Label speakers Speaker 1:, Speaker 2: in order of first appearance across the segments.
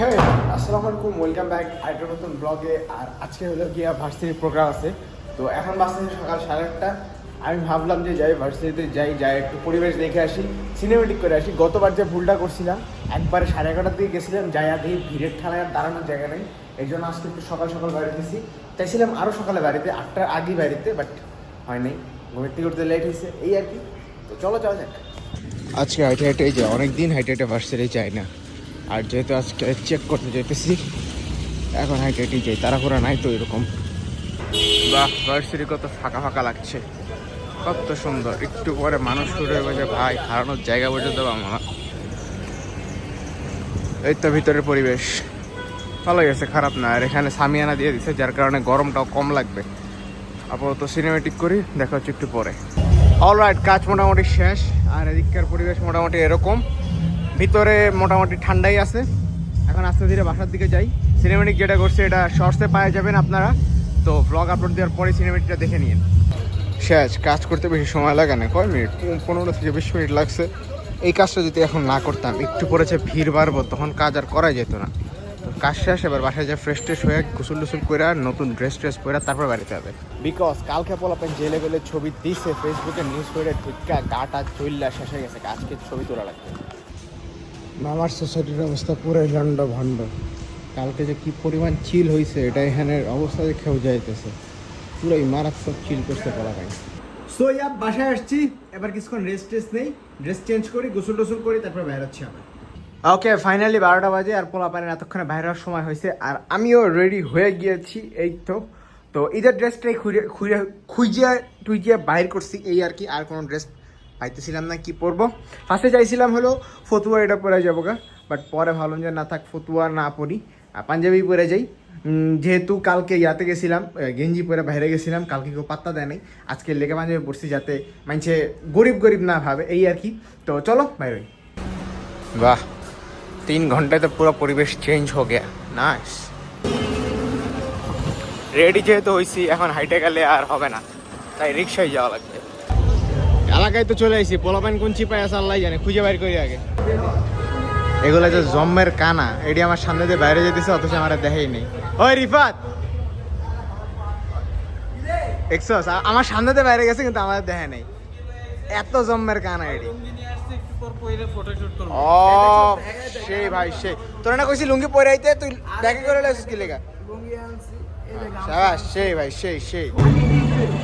Speaker 1: হ্যাঁ আসসালামু আলাইকুম ওয়েলকাম ব্যাক আরেকটা নতুন ব্লগে আর আজকে হলো গিয়া ভার্সিটির প্রোগ্রাম আছে। তো এখন বাসে সকাল সাড়ে আটটা। আমি ভাবলাম যে যাই ভার্সিটিতে যাই যাই একটু পরিবেশ দেখে আসি সিনেমেটিক করে আসি। গতবার যে ভুলটা করছিলাম, একবারে সাড়ে এগারোটার দিকে গেছিলাম, যাই আগে ভিড়ের ঠালায় আর দাঁড়ানোর জায়গা নেই। এই জন্য আজকে একটু সকাল সকাল বাড়ি গেছি। চাইছিলাম আরও সকালে বাড়িতে, আটটার আগেই বাড়িতে বাট হয় নাই। ঘুমের থেকে উঠতে লেট হয়েছে, এই আর কি। তো চলো, যাওয়া যাক। আজকে হাইটে হাইটে যায় অনেক দিন হাইটে হাইটে ভার্সিটি যাই না। আর যেহেতু আজকে চেক করতে যেতেছি এখন হাইটে হেঁটেই যাই, তাড়াহুড়া নাই তো এরকম। বাহ ভার্সিটি কত ফাঁকা ফাঁকা লাগছে। কত সুন্দর, একটু পরে মানুষ শুরু হয়ে গেছে, ভাই, হারানোর জায়গা পর্যন্ত পাবো না। এই তো ভিতরের পরিবেশ। ভালো গেছে খারাপ না। আর এখানে সামিয়ানা দিয়ে দিছে, যার কারণে গরমটাও কম লাগবে। আপাতত সিনেমেটিক করি, দেখা হচ্ছে একটু পরে। অলরাইট কাজ মোটামুটি শেষ, আর এদিককার পরিবেশ মোটামুটি এরকম। ভিতরে মোটামুটি ঠান্ডাই আছে। এখন আস্তে ধীরে বাসার দিকে যাই। সিনেমেটিক যেটা করছে এটা শর্টসে পাওয়া যাবেন আপনারা। তো ব্লগ আপলোড দেওয়ার পরে সিনেমেটিকটা দেখে নিন শেষ কাজ করতে বেশি সময় লাগে না। কয় মিনিট? পনেরো থেকে বিশ মিনিট লাগছে। এই কাজটা যদি এখন না করতাম একটু পরেছে ভিড় বাড়বো তখন কাজ আর করা যেত না। তো কাজ শেষ এবার বাসায় যা ফ্রেশ ট্রেশ হয়ে গোসল টুসুল করে নতুন ড্রেস ট্রেস পরে তারপর বাড়িতে হবে বিকজ কালকে পোলাপেন যে লেভেলের ছবি দিছে ফেসবুকে নিউজ করে ঠিকা গাটা চইল্লা শেষ হয়ে গেছে। আজকে ছবি তোলা লাগবে। মামার সোসাইটির অবস্থা পুরো ভণ্ড ভণ্ড কালকে যে কি পরিমাণ চিল হয়েছে এটা এখানের অবস্থা দেখেও যাইতেছে। পুরোই মারাত্মক চিল করতে পারা যায় সো ইয়া বাসায় আসছি। এবার কিছুক্ষণ রেস্ট টেস্ট নেই। ড্রেস চেঞ্জ করি গোসল টোসল করি তারপর বাইরে হচ্ছি আবার। ওকে ফাইনালি বারোটা বাজে আর পোলা পানের এতক্ষণে বাইরে হওয়ার সময় হয়েছে আর আমিও রেডি হয়ে গিয়েছি এই তো। তো ঈদের ড্রেসটাই খুঁজে খুঁজে খুঁজিয়া টুইজিয়া বাইর করছি এই আর কি আর কোনো ড্রেস পাইতেছিলাম না, কি পরবো? ফার্স্টে চাইছিলাম হলো ফতুয়া এটা পরে যাব গা বাট পরে ভাবলাম যে না থাক, ফতুয়া না পরি। পাঞ্জাবি পরে যাই। যেহেতু কালকে ইয়াতে গেছিলাম গেঞ্জি পরে বাইরে গেছিলাম, কালকে কেউ পাত্তা দেয় নাই। আজকে লেগে পাঞ্জাবি পড়ছি যাতে মানছে গরিব গরিব না ভাবে, এই আর কি। তো চলো, বাইরে বাহ, তিন ঘন্টায় তো পুরো পরিবেশ চেঞ্জ হো গিয়া নাইস রেডি যেহেতু হয়েছি এখন হাইটে গেলে আর হবে না, তাই রিক্সায় যাওয়া লাগবে। এলাকায় তো চলে আসি পোলাপাইন কোন চিপায় আছে আল্লাহ জানে খুঁজে বাইর করি আগে। এগুলো যে জম্মের কানা এটি আমার সামনে দিয়ে বাইরে যেতেছে অথচ আমার দেখাই নেই। ওই রিফাত! আমার সামনে দিয়ে বাইরে গেছে কিন্তু আমার দেখে নেই। এত জম্মের কানা এটি ও সেই ভাই সেই। তোর না কইছি লুঙ্গি পরে আইতে তুই দেখে করে লাইছিস কি লেগা? সেই ভাই সেই সেই।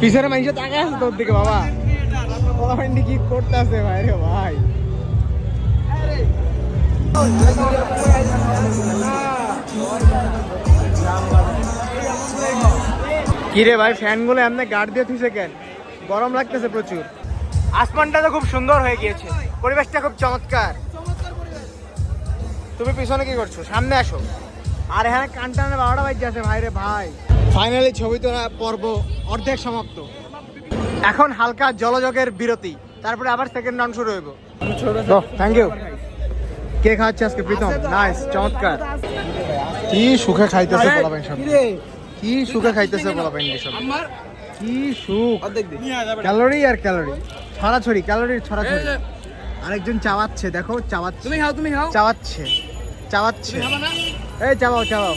Speaker 1: পিছনে মানুষ তাকায় আছে তোর দিকে বাবা। ভাই কি করতেছে ভাই রে ভাই। ভাই, ফ্যানগুলো এমনি গার্ড দিয়ে থুইছে কেন? গরম লাগতেছে প্রচুর। আসমানটা তো খুব সুন্দর হয়ে গিয়েছে। পরিবেশটা খুব চমৎকার। তুমি পিছনে কি করছ? সামনে আসো। আর এখানে কানটানে বারোটা বাজছে আছে ভাই রে ভাই। ফাইনালি ছবি তোলা পর্ব অর্ধেক সমাপ্ত। এখন হালকা জলযোগের বিরতি। তারপরে আবার সেকেন্ড রাউন্ড শুরু হইব। থ্যাংক ইউ কে খাচ্ছে আজকে প্রীতম? নাইস চমৎকার। কি সুখে খাইতেছে পোলাপাইন সব কি সুখে খাইতেছে পোলাপাইন সব কি সুখ। ক্যালোরি আর ক্যালোরি? ছড়াছড়ি ক্যালোরির ছড়াছড়ি। আরেকজন চাওয়াচ্ছে দেখো চাওয়াচ্ছে।
Speaker 2: তুমি খাও তুমি খাও।
Speaker 1: চাওয়াচ্ছে চাওয়াচ্ছে। এই চাবাও চাবাও।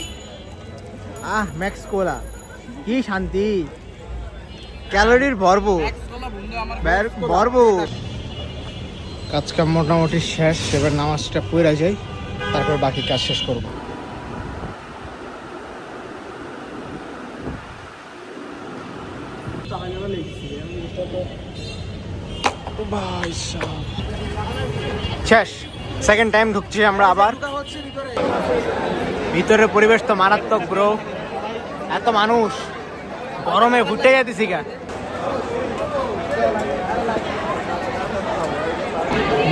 Speaker 1: আহ ম্যাক্স কোলা। কি শান্তি। ক্যালোরির ভরপুর। ভরপুর। কাজকাম মোটামুটি শেষ, এবার নামাজটা পড়ে যাই, তারপর বাকি কাজ শেষ করব। শেষ সেকেন্ড টাইম ঢুকছি আমরা আবার। ভিতরের পরিবেশ তো মারাত্মক ব্রো এত মানুষ। গরমে ঘুরতে যেতেছি গা।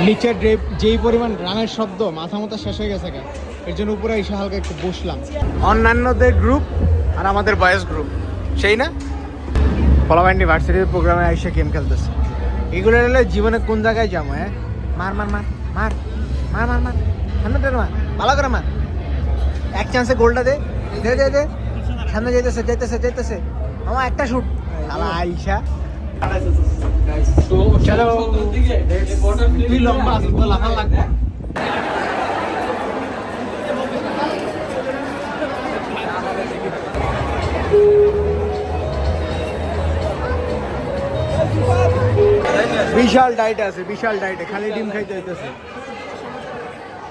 Speaker 1: নিচের যেই পরিমাণ ড্রামের শব্দ মাথা মতো শেষ হয়ে গেছে গা এর জন্য উপরে এসে হালকা একটু বসলাম। অন্যান্যদের গ্রুপ আর আমাদের বয়স গ্রুপ সেই না? ফলাবাইন্ডি ভার্সিটির প্রোগ্রামে এসে গেম খেলতেছে। এগুলো হলে জীবনে কোন জায়গায় যাব হ্যাঁ? মার মার মার মার মার মার মার সামনে মার ভালো করে মার। এক চান্সে গোলটা দে দে দে দে। সামনে যাইতেছে যাইতেছে যাইতেছে। আমার একটা শুট শালা আইসা। লম্বা লাফা লাগবে। বিশাল ডাইট আছে বিশাল ডাইট খালি ডিম খাইতে হইতেছে।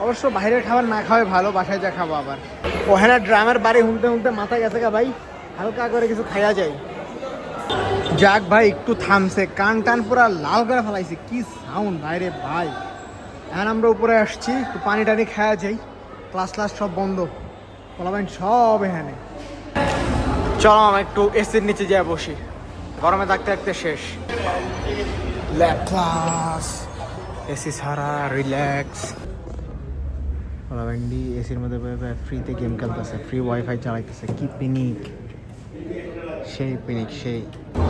Speaker 1: অবশ্য বাইরের খাবার না খাওয়াই ভালো বাসায় যা খাব আবার। ওখানে ড্রামের বাড়ি হুনতে হুনতে মাথায় গেছে গা ভাই। হালকা করে কিছু খাইয়া যাই। যাক ভাই, একটু থামছে। কান টান পুরা লাল করে ফেলাইছে। কি সাউন্ড ভাইরে ভাই। এখন আমরা উপরে আসছি, একটু পানি টানি খাওয়া যাই। ক্লাস ক্লাস সব বন্ধ। পোলাবাইন সব এখানে। চলো আমরা একটু এসির নিচে যাই বসি। গরমে থাকতে থাকতে শেষ। Lab class. এসি সারা রিল্যাক্স পোলাবাইন্ডি এসির মধ্যে ফ্রিতে গেম খেলতেছে ফ্রি ওয়াইফাই চালাইতেছে। কি পিনিক। সেই পিনিক সেই।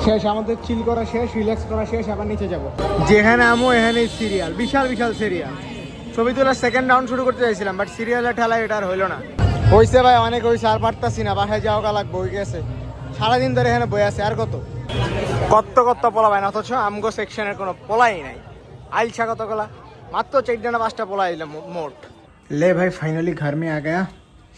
Speaker 1: শেষ আমাদের চিল করা শেষ রিল্যাক্স করা শেষ আবার নিচে যাব। যেখানে আমো এখানে সিরিয়াল বিশাল বিশাল সিরিয়াল ছবি তোলার সেকেন্ড রাউন্ড শুরু করতে চাইছিলাম বাট সিরিয়ালের ঠেলায় এটা আর হইল না। হয়েছে ভাই অনেক হয়েছে আর পারতাছি না বাসায় যাওয়া গা লাগবে হয়ে গেছে। সারাদিন ধরে এখানে বই আছে আর কত? কত কত পোলা ভাই না অথচ আমগো সেকশনের কোনো পোলাই নাই। আইলছা কতগুলা? মাত্র চারটা না পাঁচটা পোলা আইলাম মোট। লে ভাই ফাইনালি ঘর মে আ গয়া।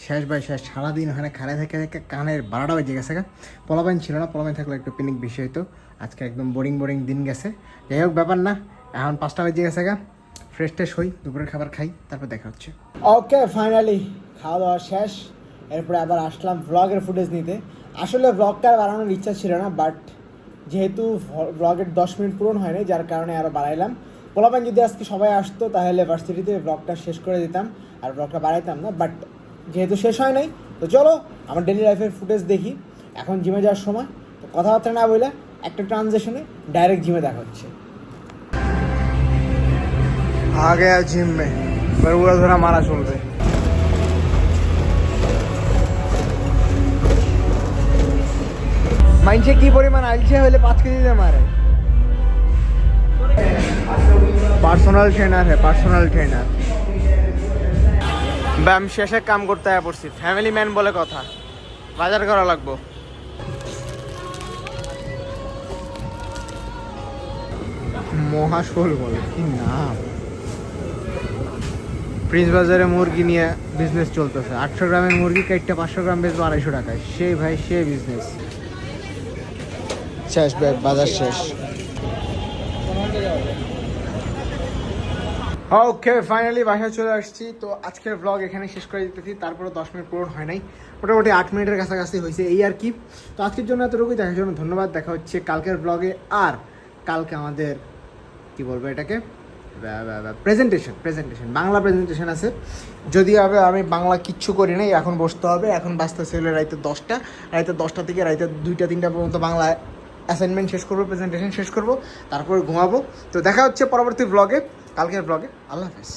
Speaker 1: শেষ ভাই শেষ, সারাদিন ওখানে খানে থেকে থেকে কানের বারোটা বেজে গেছে গা। পোলাপাইন ছিল না, পোলাপাইন থাকলে একটু পিনিক বেশি হইতো। আজকে একদম বোরিং বোরিং দিন গেছে। যাই হোক, ব্যাপার না, এখন পাঁচটা বেজে গেছে গা। ফ্রেশ ট্রেশ হই, দুপুরের খাবার খাই, তারপর দেখা হচ্ছে। ওকে ফাইনালি খাওয়া দাওয়া শেষ। এরপরে আবার আসলাম ভ্লগের ফুটেজ নিতে। আসলে ভ্লগটা বাড়ানোর ইচ্ছা ছিল না বাট যেহেতু ব্লগের দশ মিনিট পূরণ হয়নি, যার কারণে আরও বাড়াইলাম। পোলাপান যদি আজকে সবাই আসতো, তাহলে ভার্সিটিতে ব্লগটা শেষ করে দিতাম, আর ব্লগটা বাড়াইতাম না বাট যেহেতু শেষ হয় নাই তো চলো আমার ডেলি লাইফের ফুটেজ দেখি এখন জিমে যাওয়ার সময় তো কথাবার্তা না বলে একটা ট্রানজেকশনে ডাইরেক্ট জিমে দেখা হচ্ছে आ गया जिम में पर वो थोड़ा मारा चलते মাইনসে কি পরিমাণ আইলছে হলে পাঁচ কেজিতে মারে পার্সোনাল ট্রেনার হ্যাঁ পার্সোনাল ট্রেনার ব্যায়াম শেষে কাম করতে আয়া পড়ছি। ফ্যামিলি ম্যান বলে কথা। বাজার করা লাগবো। মহাশোল বলে কি নাম? প্রিন্স বাজারে মুরগি নিয়ে বিজনেস চলতেছে। আটশো গ্রামের মুরগি কেটটা পাঁচশো গ্রাম বেচবো আড়াইশো টাকায়। সেই ভাই সে বিজনেস শেষ বাজার শেষ। ওকে ফাইনালি বাসায় চলে আসছি। তো আজকের ব্লগ এখানে শেষ করে দিতেছি। তারপরে দশ মিনিট পূরণ হয় নাই। মোটামুটি আট মিনিটের কাছাকাছি হয়েছে এই আর কি। তো আজকের জন্য এতটুকুই। দেখার জন্য ধন্যবাদ। দেখা হচ্ছে কালকের ব্লগে আর কালকে আমাদের, কি বলব এটাকে? প্রেজেন্টেশন প্রেজেন্টেশন বাংলা প্রেজেন্টেশন আছে। যদি হবে, আমি বাংলা কিচ্ছু করি নাই। এখন বসতে হবে। এখন বাঁচতে হলে রাইতে দশটা। রাইতে দশটা থেকে রাইতে দুইটা, তিনটা পর্যন্ত বাংলা অ্যাসাইনমেন্ট শেষ করব প্রেজেন্টেশন শেষ করব। তারপর ঘুমাবো। তো দেখা হচ্ছে পরবর্তী ব্লগে কালকের ব্লগে আল্লাহ হাফেজ।